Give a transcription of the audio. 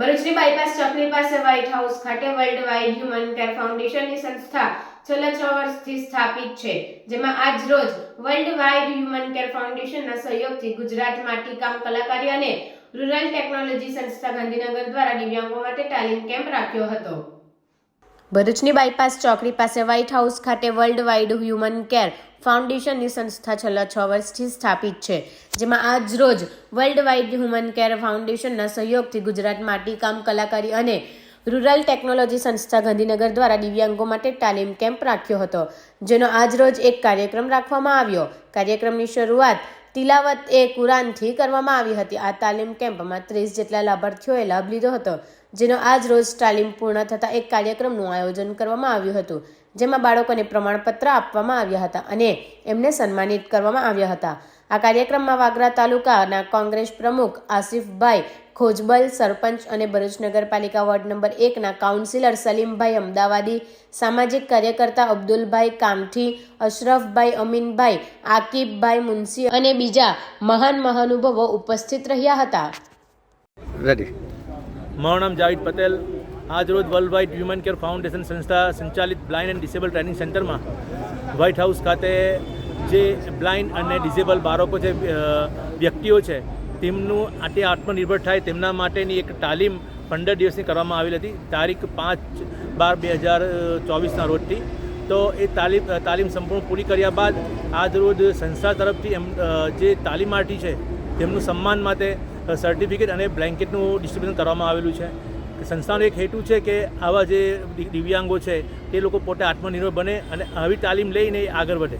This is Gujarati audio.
ભરૂચની બાયપાસ ચોકડી પાસે વ્હાઇટ હાઉસ ખાતે વર્લ્ડ વાઇડ હ્યુમન કેર ફાઉન્ડેશનની સંસ્થા છેલ્લા છ વર્ષથી સ્થાપિત છે, જેમાં આજ રોજ વર્લ્ડ વાઇડ હ્યુમન કેર ફાઉન્ડેશનના સહયોગથી ગુજરાત માટીકામ કલાકારી અને રૂરલ ટેકનોલોજી સંસ્થા ગાંધીનગર દ્વારા દિવ્યાંગો માટે તાલીમ કેમ્પ રાખ્યો હતો. ભરૂચની બાયપાસ ચોકડી પાસે વ્હાઇટ હાઉસ ખાતે વર્લ્ડ વાઇડ હ્યુમન કેર ફાઉન્ડેશનની સંસ્થા છેલ્લા છ વર્ષથી સ્થાપિત છે, જેમાં આજ રોજ વર્લ્ડ વાઇડ હ્યુમન કેર ફાઉન્ડેશનના સહયોગથી ગુજરાત માટીકામ કલાકારી અને રૂરલ ટેકનોલોજી સંસ્થા ગાંધીનગર દ્વારા દિવ્યાંગો માટે તાલીમ કેમ્પ રાખ્યો હતો, જેનો આજ રોજ એક કાર્યક્રમ રાખવામાં આવ્યો. કાર્યક્રમની શરૂઆત તિલાવત એ કુરાનથી કરવામાં આવી હતી. આ તાલીમ કેમ્પમાં ત્રીસ જેટલા લાભાર્થીઓએ લાભ લીધો હતો, જેનો આજ રોજ તાલીમ પૂર્ણ થતાં એક કાર્યક્રમનું આયોજન કરવામાં આવ્યું હતું, જેમાં બાળકોને પ્રમાણપત્ર આપવામાં આવ્યા હતા અને એમને સન્માનિત કરવામાં આવ્યા હતા. આ કાર્યક્રમમાં વાગરા તાલુકાના કોંગ્રેસ પ્રમુખ આસિફભાઈ ખોજબલ સરપંચ અને ભરૂચ નગરપાલિકા વોર્ડ નંબર એકના કાઉન્સિલર સલીમભાઈ અમદાવાદી સામાજિક કાર્યકર્તા અબ્દુલભાઈ કામઠી અશરફભાઈ અમીનભાઈ આકીબભાઈ મુનસી અને બીજા મહાન મહાનુભાવો ઉપસ્થિત રહ્યા હતા. રેડી મારું નામ જાવેદ પટેલ. આજરોજ World Wide Human Care Foundation સંસ્થા સંચાલિત બ્લાઇન્ડ એન્ડ ડિસેબલ ટ્રેનિંગ સેન્ટરમાં વ્હાઇટ હાઉસ ખાતે જે બ્લાઇન્ડ અને ડિઝેબલ બાળકો જે વ્યક્તિઓ છે, તેમનું આટે આત્મનિર્ભર થાય તેમના માટેની એક તાલીમ પંદર દિવસની કરવામાં આવેલી હતી. તારીખ પાંચ બાર બે હજાર ચોવીસના રોજથી. તો એ તાલીમ તાલીમ સંપૂર્ણ પૂરી કર્યા બાદ આજ રોજ સંસ્થા તરફથી એમ જે તાલીમાર્થી છે, તેમનું સન્માન માટે સર્ટિફિકેટ અને બ્લેન્કેટનું ડિસ્ટ્રીબ્યુશન કરવામાં આવેલું છે. સંસ્થાનો એક હેતુ છે કે આવા જે દિવ્યાંગો છે, તે લોકો પોતે આત્મનિર્ભર બને અને આવી તાલીમ લઈને આગળ વધે.